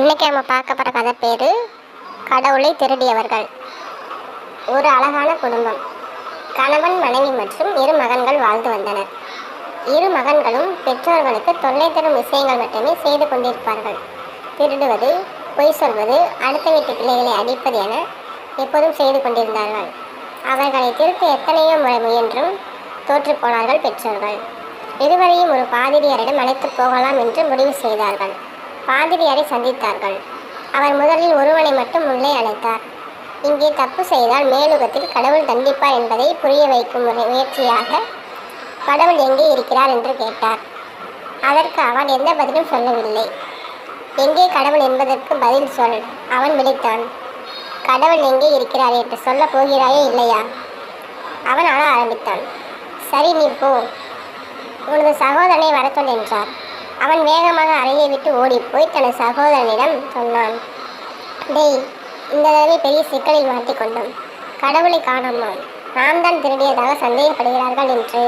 இன்றைக்கி நம்ம பார்க்க போகிற கதை பேர் கடவுளை திருடியவர்கள். ஒரு அழகான குடும்பம். கணவன் மனைவி மற்றும் இரு மகன்கள் வாழ்ந்து வந்தனர். இரு மகன்களும் பெற்றோர்களுக்கு தொல்லை தரும் விஷயங்கள் மட்டுமே செய்து கொண்டிருப்பார்கள். திருடுவது பொய் சொல்வது அடுத்த வீட்டு பிள்ளைகளை அடிப்பது என எப்போதும் செய்து கொண்டிருந்தார்கள். அவர்களை திருத்த எத்தனையோ முறை முயன்றும் தோற்றுப்போனார்கள் பெற்றோர்கள். இருவரையும் ஒரு பாதிரியாரிடம் அழைத்து போகலாம் என்று முடிவு செய்தார்கள். பாதிரியாரை சந்தித்தார்கள். அவர் முதலில் ஒருவனை மட்டும் உள்ளே அழைத்தார். இங்கே தப்பு செய்தால் மேலுகத்தில் கடவுள் தண்டிப்பார் என்பதை புரிய வைக்கும் முறை- முயற்சியாக கடவுள் எங்கே இருக்கிறார் என்று கேட்டார். அதற்கு அவன் எந்த பதிலும் சொல்லவில்லை. எங்கே கடவுள் என்பதற்கு பதில் சொல் அவன் விழித்தான். கடவுள் எங்கே இருக்கிறார் என்று சொல்லப் போகிறாயே இல்லையா? அவன் அழ ஆரம்பித்தான். சரி நீ போ. உனது சகோதரனை வரச் என்றார். அவன் வேகமாக அறையை விட்டு ஓடிப்போய் தனது சகோதரனிடம் சொன்னான் டேய் இந்த தடவை பெரிய சிக்கலில் மாட்டிக்கொண்டோம் கடவுளை காணோமா நாம் தான் திருடியதாக சந்தேகப்படுகிறார்கள் என்று.